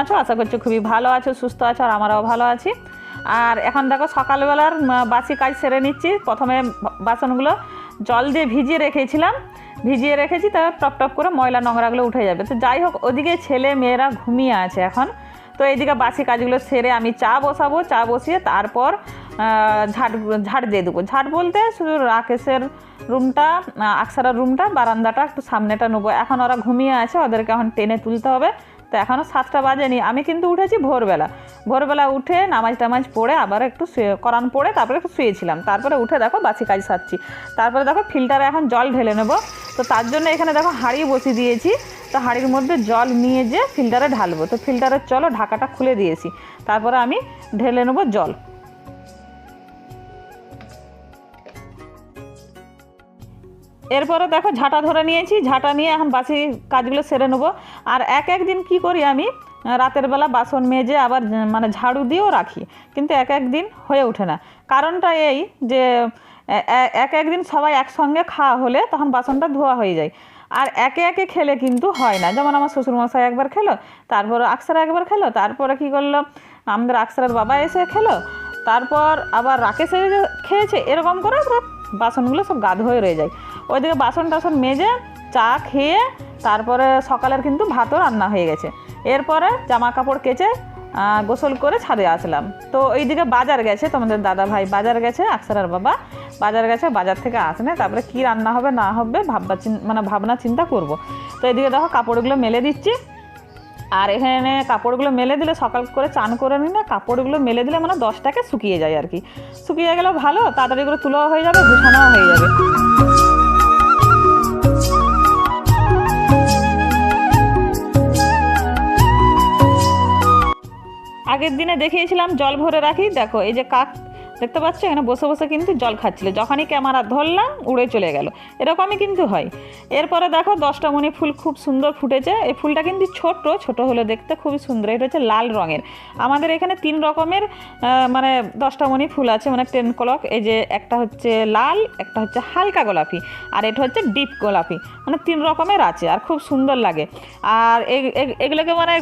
আছো? আশা করছি খুবই ভালো আছো, সুস্থ আছো, আর আমরাও ভালো আছি। আর এখন দেখো, সকালবেলার বাসি কাজ সেরে নিচ্ছি। প্রথমে বাসনগুলো জল দিয়ে ভিজিয়ে রেখেছিলাম। ভিজিয়ে রেখেছি, তারপর টপ টপ করে ময়লা নোংরাগুলো উঠে যাবে। তো যাই হোক, ওদিকে ছেলে মেয়েরা ঘুমিয়ে আছে এখন। তো এইদিকে বাসি কাজগুলো সেরে আমি চা বসাবো। চা বসিয়ে তারপর ঝাড় ঝাড় দিয়ে দেবো। ঝাড় বলতে শুধু রাকেশের রুমটা আকসারার রুমটা, বারান্দাটা একটু সামনেটা নেব। এখন ওরা ঘুমিয়ে আছে, ওদেরকে এখন টেনে তুলতে হবে। তো এখনও সাতটা বাজেনি। আমি কিন্তু উঠেছি ভোরবেলা। ভোরবেলা উঠে নামাজ টামাজ পড়ে আবার একটু শুয়ে করান পড়ে তারপরে একটু শুয়েছিলাম। তারপরে উঠে দেখো বাসি কাজ সারছি। তারপরে দেখো ফিল্টারে এখন জল ঢেলে নেব। তো তার জন্য এখানে দেখো হাঁড়ি বসিয়ে দিয়েছি। তো হাঁড়ির মধ্যে জল নিয়ে যে ফিল্টারে ঢালবো। তো ফিল্টারের চলো ঢাকাটা খুলে দিয়েছি। তারপরে আমি ঢেলে নেব জল। এরপরে দেখো ঝাঁটা ধরে নিয়েছি, ঝাঁটা নিয়ে এখন বাসি কাজগুলো সেরে নেব। আর এক একদিন কি করি আমি, রাতের বেলা বাসন মেজে আবার মানে ঝাড়ু দিয়েও রাখি, কিন্তু এক এক দিন হয়ে ওঠে না। কারণটা এই যে এক একদিন সবাই একসঙ্গে খাওয়া হলে তখন বাসনটা ধোয়া হয়ে যায়। আর একে একে খেলে কিন্তু হয় না। যেমন আমার শ্বশুরমশাই একবার খেলো, তারপর আকসারা একবার খেলো, তারপরে কি করল, আমাদের আকসারার বাবা এসে খেলো, তারপর আবার রাকেশ খেয়েছে, এরকম করে বাসনগুলো সব গাধ হয়ে রয়ে যায়। ওইদিকে বাসন টাসন মেজে চা খেয়ে তারপরে সকালের কিন্তু ভাতও রান্না হয়ে গেছে। এরপরে জামা কাপড় কেচে গোসল করে ছাদে আসলাম। তো ওইদিকে বাজার গেছে তোমাদের দাদা ভাই বাজার গেছে আকসারার বাবা। বাজার গেছে, বাজার থেকে আসনে, তারপরে কি রান্না হবে, না হবে ভাববা চিন- মানে ভাবনা চিন্তা করব। তো এদিকে দেখো কাপড়গুলো মেলে দিচ্ছি। আর এখানে কাপড়গুলো মেলে দিলে সকাল করে চান করে নিলে কাপড়গুলো মেলে দিলে মানে দশটাকে শুকিয়ে যায় আর কি। শুকিয়ে গেলেও ভালো, তাড়াতাড়ি করে তুলাও হয়ে যাবে, গুছানোও হয়ে যাবে। আগের দিনে দেখিয়েছিলাম জল ভরে রাখি। দেখো এই যে কাক দেখতে পাচ্ছ? এখানে বসে বসে কিন্তু জল খাচ্ছিল। যখনই ক্যামেরা ধরলাম, উড়ে চলে গেল। এরকমই কিন্তু হয়। এরপরে দেখো, দশটা মণি ফুল খুব সুন্দর ফুটেছে। এই ফুলটা কিন্তু ছোট ছোট হলে দেখতে খুবই সুন্দর। এটা হচ্ছে লাল রঙের। আমাদের এখানে তিন রকমের মানে দশটা মণি ফুল আছে মানে টেন কলক এই যে একটা হচ্ছে লাল, একটা হচ্ছে হালকা গোলাপি, আর এটা হচ্ছে ডিপ গোলাপি। মানে তিন রকমের আছে, আর খুব সুন্দর লাগে। আর এগুলোকে মানে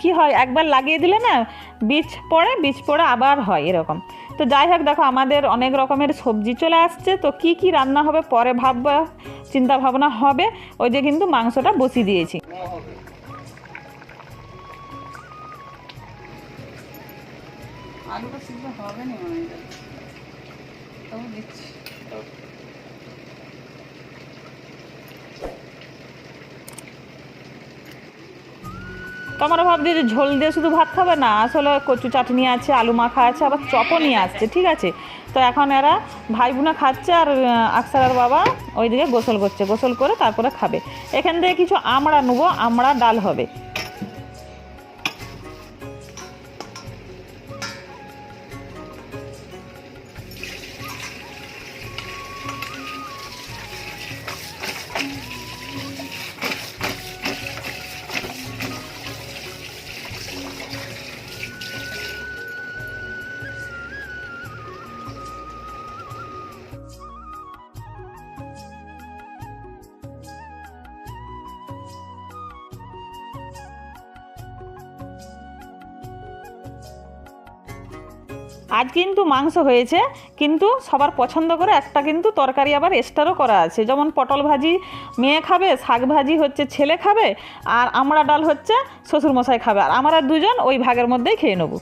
কি হয়? একবার লাগিয়ে দিলে না, বীজ পড়ে বীজ পড়ে আবার হয় এরকম। তো যাই হোক, দেখো আমাদের অনেক রকমের সবজি চলে আসছে। তো কি কি রান্না হবে পরে ভাববা, চিন্তা ভাবনা হবে। ওই যে কিন্তু মাংসটা বসিয়ে দিয়েছি। আলুটা সিদ্ধ হবে না তবু দিচ্ছি। তোমরা ভাবছি যে ঝোল দিয়ে শুধু ভাত খাবে না, আসলে কচু চাটনি আছে, আলু মাখা আছে, আবার চপও নিয়ে আসছে, ঠিক আছে? তো এখন এরা ভাই বোনা খাচ্ছে আর আকসার আকসারার বাবা ওইদিকে গোসল করছে, গোসল করে তারপরে খাবে। এখান থেকে কিছু আমড়া নেব আমড়া ডাল হবে। আজ কিন্তু মাংস হয়েছে, কিন্তু সবার পছন্দ করে একটা কিন্তু তরকারি আবার এক্সট্রারও করা আছে। যেমন পটল ভাজি, মেয়ে খাবে, শাক ভাজি হচ্ছে, ছেলে খাবে, আর আমড়া ডাল হচ্ছে, শ্বশুরমশাই খাবে। আর আমরা দুজন ওই ভাগের মধ্যেই খেয়ে নেব।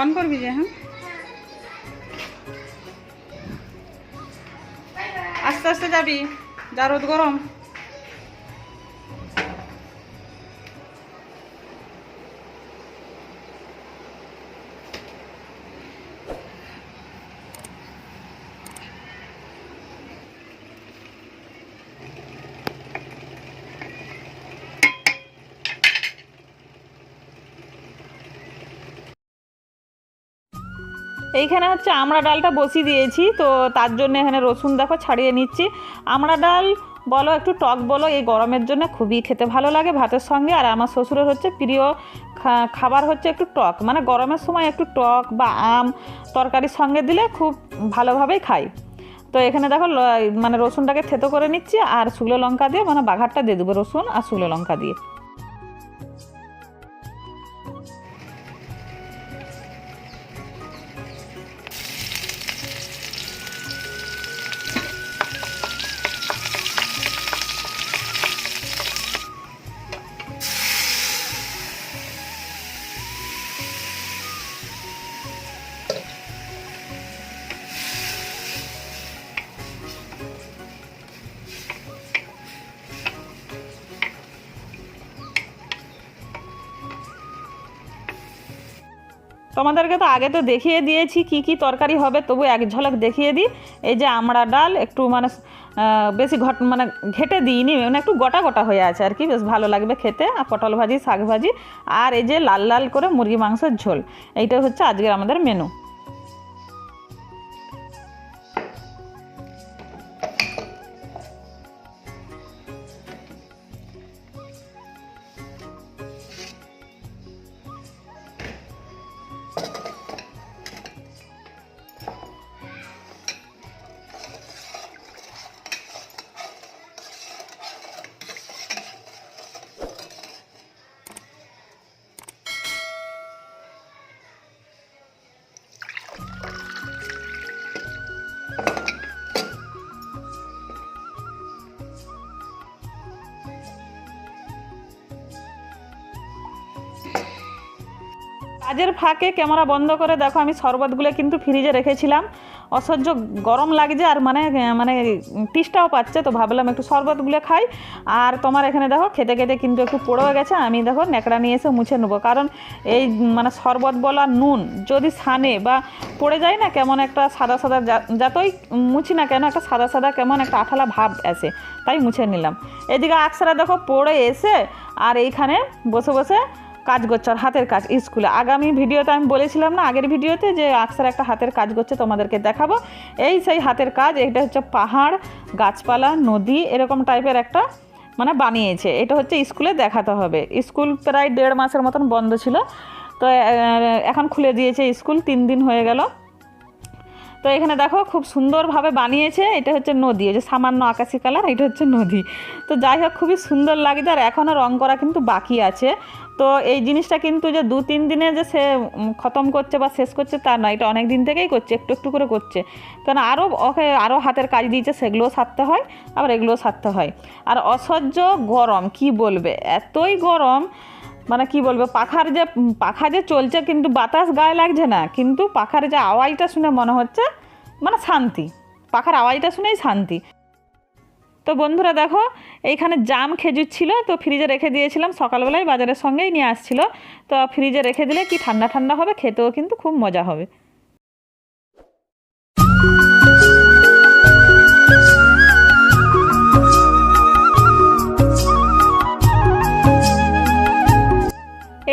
ফোন করবি যে হ্যাঁ? আস্তে আস্তে যাবি। যা রোদ গরম। এইখানে হচ্ছে আমড়া ডালটা বসিয়ে দিয়েছি, তো তার জন্য এখানে রসুন দেখো ছাড়িয়ে নিচ্ছি। আমড়া ডাল বলো, একটু টক বলো, এই গরমের জন্য খুবই খেতে ভালো লাগে ভাতের সঙ্গে। আর আমার শ্বশুরের হচ্ছে প্রিয় খাবার হচ্ছে একটু টক। মানে গরমের সময় একটু টক বা আম তরকারির সঙ্গে দিলে খুব ভালোভাবেই খাই। তো এখানে দেখো মানে রসুনটাকে থেতো করে নিচ্ছি, আর শুকনো লঙ্কা দিয়ে মানে বাঘারটা দিয়ে দেবো রসুন আর শুকনো লঙ্কা দিয়ে। তোমাদেরকে তো আগে তো দেখিয়ে দিয়েছি কি কি তরকারি হবে, তবু এক ঝলক দেখিয়ে দিই। এই যে আমড়া ডাল একটু মানে বেশি ঘট মানে ঘেটে দিইনি মানে একটু গোটা গোটা হয়ে আছে আর কি, বেশ ভালো লাগবে খেতে। আর পটল ভাজি, শাক ভাজি, আর এই যে লাল লাল করে মুরগি মাংসের ঝোল, এইটা হচ্ছে আজকের আমাদের মেনু কাজের ফাঁকে ক্যামেরা বন্ধ করে, দেখো আমি শরবতগুলো কিন্তু ফ্রিজে রেখেছিলাম। অসহ্য গরম লাগছে আর মানে মানে টিসটাও পাচ্ছে, তো ভাবলাম একটু শরবতগুলো খাই। আর তোমার এখানে দেখো, খেতে খেতে কিন্তু একটু পড়েও গেছে, আমি দেখো ন্যাকড়া নিয়ে এসে মুছে নেব। কারণ এই মানে শরবত বলা নুন যদি সানে বা পড়ে যায় না, কেমন একটা সাদা সাদা যতই মুছি না কেন, একটা সাদা সাদা কেমন একটা আঠালা ভাব আসে, তাই মুছে নিলাম। এদিকে আকসারা দেখো পড়ে এসে, আর এইখানে বসে বসে কাজ করছে আর হাতের কাজ স্কুলে। আগামী ভিডিওতে আমি বলেছিলাম না, আগের ভিডিওতে যে আকসার একটা হাতের কাজ করছে তোমাদেরকে দেখাবো। এই সেই হাতের কাজ, এটা হচ্ছে পাহাড়, গাছপালা, নদী, এরকম টাইপের একটা মানে বানিয়েছে। এটা হচ্ছে স্কুলে দেখাতে হবে। স্কুল প্রায় দেড় মাসের মতন বন্ধ ছিল। তো এখন খুলে দিয়েছে স্কুল, তিন দিন হয়ে গেল। তো, এখানে দেখো খুব সুন্দরভাবে বানিয়েছে। এটা হচ্ছে নদী যে সামান্য আকাশি কালার, এটা হচ্ছে নদী। তো, যাই হোক, খুবই সুন্দর লাগছে, আর এখনও রং করা কিন্তু বাকি আছে। তো এই জিনিসটা কিন্তু যে দু তিন দিনে যে সে খতম করছে বা শেষ করছে তা নয়, এটা অনেক দিন থেকেই করছে, একটু একটু করে করছে। কারণ আরও ওকে আরও হাতের কাজ দিয়েছে, সেগুলোও সারতে হয়, আবার এগুলোও সারতে হয়। আর অসহ্য গরম, কি বলবে? এতই গরম মানে কি বলব, পাখার যে, পাখা যে চলছে কিন্তু বাতাস গায়ে লাগছে না, কিন্তু পাখার যে আওয়াজটা শুনে মনে হচ্ছে মানে শান্তি। পাখার আওয়াজটা শুনেই শান্তি। তো বন্ধুরা দেখো, এইখানে জাম খেজুর ছিল, তো ফ্রিজে রেখে দিয়েছিলাম। সকালবেলায় বাজারের সঙ্গেই নিয়ে আসছিল। তো ফ্রিজে রেখে দিলে কি ঠান্ডা ঠান্ডা হবে? খেতেও কিন্তু খুব মজা হবে।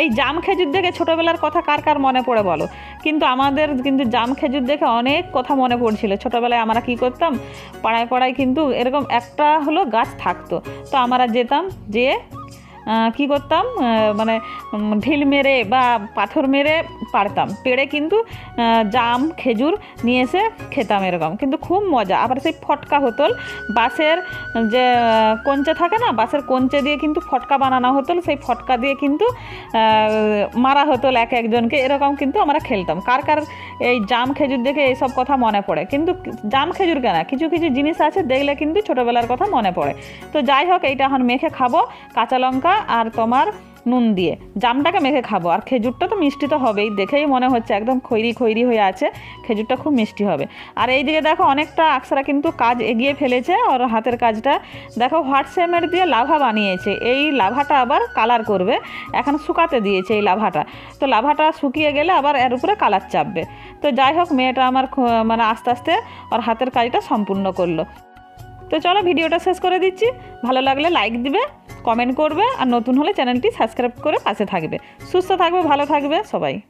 এই জাম খেজুর দেখে ছোটোবেলার কথা কার কার মনে পড়ে বলো? কিন্তু আমাদের কিন্তু জাম খেজুর দেখে অনেক কথা মনে পড়ছিল। ছোটোবেলায় আমরা কি করতাম? পাড়ায় পাড়ায় কিন্তু এরকম একটা হলো গাছ থাকতো। তো আমরা যেতাম, যেয়ে কি করতাম? মানে ঢিল মেরে বা পাথর মেরে পারতাম। পেড়ে কিন্তু জাম, খেজুর নিয়ে এসে খেতাম এরকম। কিন্তু খুব মজা। আবার সেই ফটকা হতল বাঁশের যে কঞ্চে থাকে না? বাঁশের কঞ্চে দিয়ে কিন্তু ফটকা বানানো হতো। সেই ফটকা দিয়ে কিন্তু মারা হতো এক একজনকে। এরকম কিন্তু আমরা খেলতাম। কার কার এই জাম, খেজুর দেখে এইসব কথা মনে পড়ে? কিন্তু জাম, খেজুর কেনা? কিছু কিছু জিনিস আছে দেখলে কিন্তু ছোটোবেলার কথা মনে পড়ে। তো যাই হোক, এইটা এখন মেখে খাব। কাঁচা লঙ্কা আর তোমার নুন দিয়ে। জামটাকে মেখে খাব। আর খেজুরটা তো মিষ্টি তো হবেই। দেখেই মনে হচ্ছে একদম খৈরি খৈরি হয়ে আছে। খেজুরটা খুব মিষ্টি হবে। আর এইদিকে দেখো, অনেকটা আকসারা কিন্তু কাজ এগিয়ে ফেলেছে ওর হাতের কাজটা। দেখো হোয়াটসঅ্যাপের দিয়ে লাভা বানিয়েছে। এই লাভাটা আবার কালার করবে। এখন শুকাতে দিয়েছে এই লাভাটা। তো লাভাটা শুকিয়ে গেলে আবার এর উপরে কালার চাপবে। তো যাই হোক, মেয়েটা আমার মানে আস্তে আস্তে ওর হাতের কাজটা সম্পূর্ণ করল। তো চলো, ভিডিওটা শেষ করে দিচ্ছি। ভালো লাগলে লাইক দিবে। কমেন্ট করবে আর নতুন হলে চ্যানেলটি সাবস্ক্রাইব করে পাশে থাকবে। সুস্থ থাকবে, ভালো থাকবে সবাই।